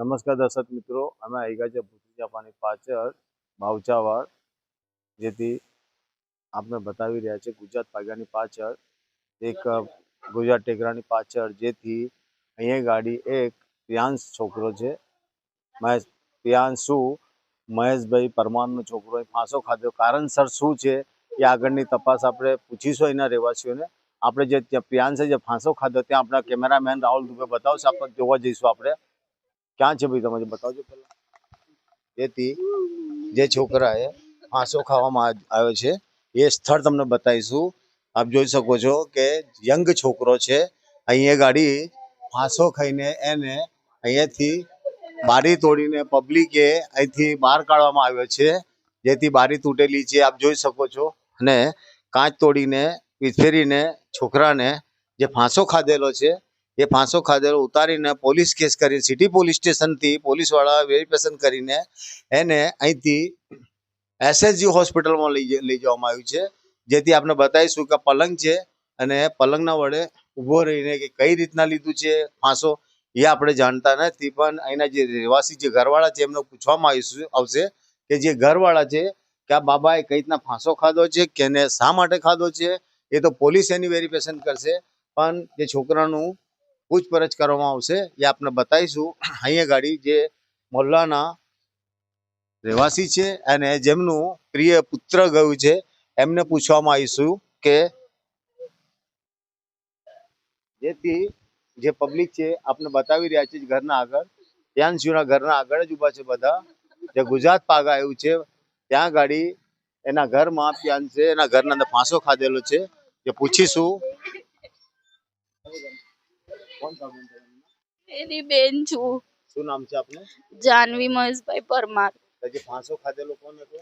નમસ્કાર દર્શક મિત્રો, અમે આવી ગયા છે ભૂતિજાપાની પાછળ માવચાવાડ જેથી આપણે બતાવી રહ્યા છે ગુજરાત પાગાની પાછળ, એક ગુજરાત ટેકરાની પાછળ, જેથી અહીંયા ગાડી એક પ્રિયાંશ છોકરો છે, મહેશ, પ્રિયાંશુ, મહેશભાઈ પરમારનો છોકરો ફાંસો ખાધો. કારણસર શું છે એ આગળની તપાસ આપણે પૂછીશું એના રહેવાસીઓને. આપણે જે ત્યાં પ્રિયાંશે જે ફાંસો ખાધો, ત્યાં આપણા કેમેરામેન રાહુલ દુબે બતાવશે, આપણે જોવા જઈશું આપણે. ક્યાં છે ભાઈ તમે બતાવજો પહેલા? જેથી જે છોકરાએ ફાંસો ખાવામાં આવ્યો છે, એ સ્થળ તમને બતાવીશું. આપ જોઈ શકો છો કે યંગ છોકરો છે, અહીંયા ગાડી ફાંસો ખાઈને એને અહીંયાથી બારી તોડીને પબ્લિકે અહીંથી બહાર કાઢવામાં આવ્યો છે, જેથી બારી તૂટેલી છે, આપ જોઈ શકો છો. અને કાચ તોડીને વિથેરીને છોકરાને જે ફાંસો ખાધેલો છે એ ફાંસો ખાધેલો ઉતારીને પોલીસ કેસ કરી, સિટી પોલીસ સ્ટેશનથી પોલીસવાળા વેરિફિકેશન કરીને એને અહીંથી એસએસજી હોસ્પિટલમાં લઈ લઈ જવામાં આવ્યું છે. જેથી આપણે બતાવીશું કે પલંગ છે અને પલંગના વડે ઊભો રહીને કે કઈ રીતના લીધું છે ફાંસો એ આપણે જાણતા નથી. પણ અહીંના જે રહેવાસી જે ઘરવાળા છે એમને પૂછવામાં આવીશું, આવશે કે જે ઘરવાળા છે કે આ બાબાએ કઈ રીતના ફાંસો ખાધો છે, કે શા માટે ખાધો છે, એ તો પોલીસ એની વેરિફિકેશન કરશે. પણ જે છોકરાનું પૂછપરછ કરવામાં આવશે. એ આપને બતાવીશું. અહીંયા ગાડી જે મોલ્લાના રહેવાસી છે અને જેમનું પ્રિય પુત્ર ગયું છે, એમને પૂછવામાં આવીશું કે જેથી જે પબ્લિક છે આપણે બતાવી રહ્યા છે ઘરના આગળ. પ્યાંશુના ઘરના આગળ જ ઊભા છે બધા. જે ગુજરાત પાગા આવ્યું છે, ત્યાં ગાડી એના ઘરમાં પ્યાન છે, એના ઘરના અંદર ફાંસો ખાધેલો છે. જે પૂછીશું કોણ એની બેન છું. શું નામ છે આપનું? જાનવી મહેશભાઈ પરમાર. જે ફાંસો ખાધેલો કોણ હતો?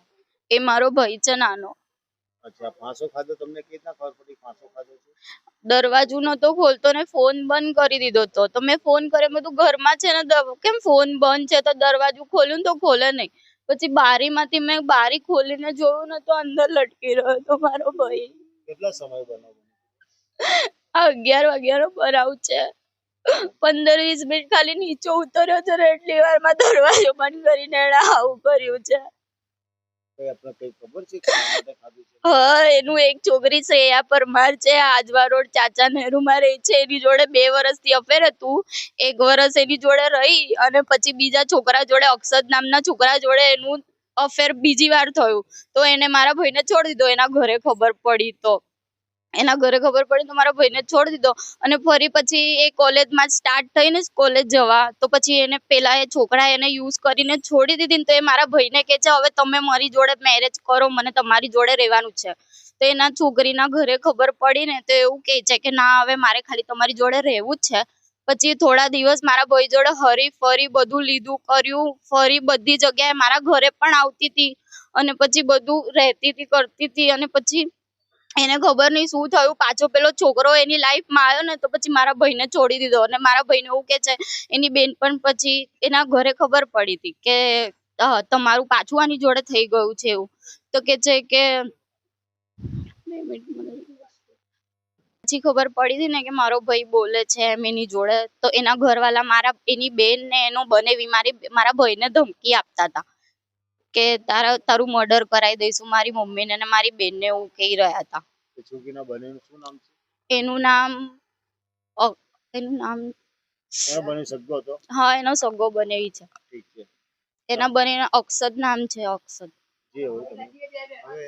એ મારો ભાઈ છે નાનો. અચ્છા ફાંસો ખાધો તમને કેટલા ખબર પડી ફાંસો ખાધો છે? દરવાજો નતો ખોલતો ને ફોન બંધ કરી દીધો તો. તો મેં ફોન કર્યો મેં તું ઘરમાં છે ને કેમ ફોન બંધ છે? તો દરવાજો ખોલ્યું તો ખોલે નહીં. પછી બારીમાંથી મેં બારી ખોલીને જોયું ને તો અંદર લટકી રહ્યો હતો મારો ભાઈ. કેટલા સમય બનાવ આ અગિયાર વાગ્યાનો બનાવ છે. પંદર વીસ મિનિટ ખાલી નીચે ઉતર્યો છે એટલી વારમાં દરવાજો બંધ કરીને એને આવું કર્યું હા એનું એક છોકરી પરમાર છે આજવા રોડ ચાચા નહેરુમાં રહે છે એની જોડે બે વર્ષથી અફેર હતું. એક વર્ષ એની જોડે રહી અને પછી બીજા છોકરા જોડે અક્ષત નામના છોકરા જોડે એનું અફેર બીજી વાર થયું. તો એને મારા ભાઈને છોડી દીધો એના ઘરે ખબર પડી તો. એના ઘરે ખબર પડી તો મારા ભાઈને છોડી દીધો. અને ફરી પછી એ કોલેજમાં સ્ટાર્ટ થઈને કોલેજ જવા. તો પછી એને પેલા એ છોકરા એને યુઝ કરીને છોડી દીધી તો એ મારા ભાઈને કહે છે, હવે તમે મારી જોડે મેરેજ કરો, મને તમારી જોડે રહેવાનું છે. તો એના છોકરીના ઘરે ખબર પડી ને તો એવું કહે છે કે, ના, હવે મારે ખાલી તમારી જોડે રહેવું જ છે. પછી થોડા દિવસ મારા ભાઈ જોડે હરી ફરી બધું લીધું, કર્યું, ફરી બધી જગ્યાએ મારા ઘરે પણ આવતી હતી. અને પછી બધું રહેતી હતી, કરતી હતી. અને પછી એને ખબર નહીં શું થયું. પાછો પેલો છોકરો એની લાઈફમાં આવ્યો ને તો પછી મારા ભાઈને છોડી દીધો. અને મારા ભાઈને એવું કે છે, એની બેન પણ પછી એના ઘરે ખબર પડી હતી કે તમારું પાછું આની જોડે થઈ ગયું છે એવું. તો કે છે કે પછી ખબર પડી હતી ને કે મારો ભાઈ બોલે છે એમ એની જોડે. તો એના ઘરવાળા મારા, એની બેન ને એનો બનેવી મારી, મારા ભાઈને ધમકી આપતા હતા. કે તારા તારું મર્ડર કરાવી દઈશું મારી મમ્મીને અને મારી બેનને એવું કહી રહ્યા હતા. છોકરીના બનેનું શું નામ છે? એનું નામ એનું નામ એનો બને સગો હતો? હા એનો સગો બનેવી છે. ઠીક છે. એના બનેના અક્ષદ નામ છે અક્ષદ. જે હોય હવે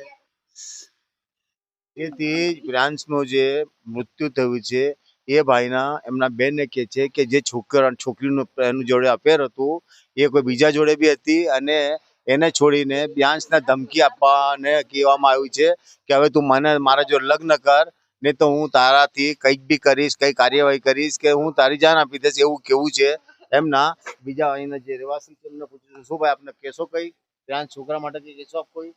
જેથી પ્રાંશનું જે મૃત્યુ થયું છે એ ભાઈના એમના બેનને કહે છે કે જે છોકરા છોકરીનું એનું જોડે અફેર હતું એ કોઈ બીજા જોડે બી હતી અને એને છોડીને બ્યાંશને ધમકી આપવાને કહેવામાં આવ્યું છે કે હવે તું મને, મારા જો લગ્ન કર, નહીં તો હું તારાથી કંઈક બી કરીશ, કંઈ કાર્યવાહી કરીશ કે હું તારી જાન આપી દઈશ એવું કેવું છે. એમના બીજા અહીંના જે રહેવાસી છે, એમને પૂછ્યું શું ભાઈ, આપને કહેશો કઈ? ત્યાં છોકરા માટે કઈ કહેશો આપ કોઈ?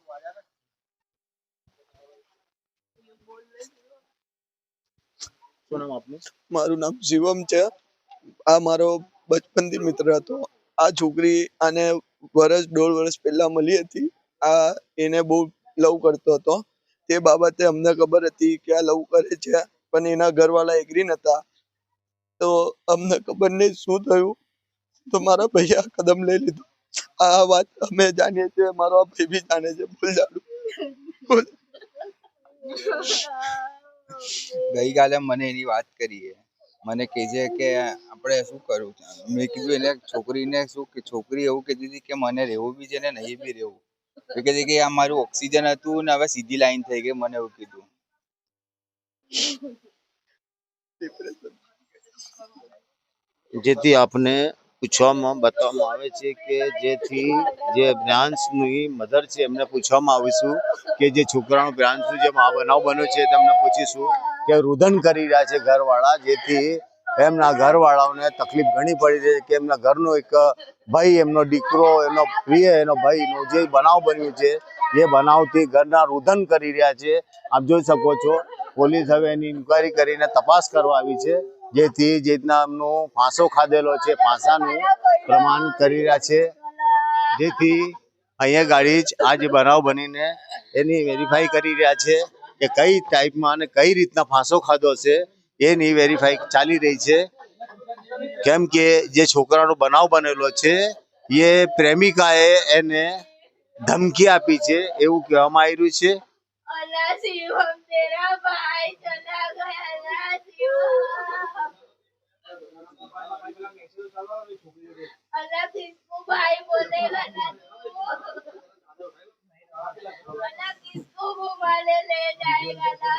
શું નામ આપનું? મારું નામ શિવમ છે. આ મારો બચપનથી મિત્ર હતો. આ છોકરી આને વર્ષ દોઢ વર્ષ પહેલા મળી હતી. આ એને બહુ લવ કરતો હતો. તે બાબતે અમને ખબર હતી કે આ લવ કરે છે, પણ એના ઘરવાળા એગ્રી નતા. તો અમને ખબર નહીં શું થયું. તો મારા ભાઈએ કદમ લઈ લીધો. આ વાત અમે જાણીએ છીએ, મારો આ ભાઈ બી જાણે છે. ભૂલ જાડું. ગઈકાલે મને એની વાત કરી મને કહે છે કે આપણે શું કરવું? મેં કીધું એટલે છોકરીને શું કે, છોકરી એવું કહેતી હતી કે મને રહેવું બી છે ને નહીં બી રહેવું. તો કહેતી કે આ મારું ઓક્સિજન હતું ને હવે સીધી લાઈન થઈ ગઈ મને એવું કીધું. જેથી આપને પૂછવામાં, બતાવવામાં આવે છે કે જેથી જે બ્રાન્ચની મધર છે એમને પૂછવામાં આવીશું કે જે છોકરાનો બ્રાન્ચનું જે બનાવ બન્યો છે તેમને પૂછીશું. કે રુદન કરી રહ્યા છે ઘરવાળા, જેથી એમના ઘરવાળાઓને તકલીફ ઘણી પડી રહી છે, કે એમના ઘરનો એક ભાઈ, એમનો દીકરો, એનો પ્રિય, એનો ભાઈનો જે બનાવ બન્યું છે, જે બનાવથી ઘરના રુદન કરી રહ્યા છે, આપ જોઈ શકો છો, પોલીસ હવે એની ઇન્કવાયરી કરીને તપાસ કરવા આવી છે, જેથી જે રીતના એમનો ફાંસો ખાધેલો છે, ફાંસાનું પ્રમાણ કરી રહ્યા છે, જેથી અહીંયા ગાડી જ આ જે બનાવ બનીને એની વેરીફાઈ કરી રહ્યા છે. કે કઈ ટાઈપમાં અને કઈ રીતના ફાંસો ખાધો છે એની વેરીફાઈ ચાલી રહી છે. કેમ કે જે છોકરાનો બનાવ બનેલો છે, એ પ્રેમિકાએ એને ધમકી આપી છે, એવું કહેવામાં આવી રહ્યું છે. અલા શિવમ તેરા ભાઈ ચલા ले जाएगा ना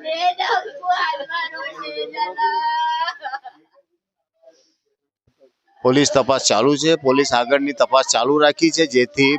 ले जा उसको हाथ मारो ले जाना પોલીસ તપાસ ચાલુ છે પોલીસ આગળની તપાસ ચાલુ રાખી છે જેથી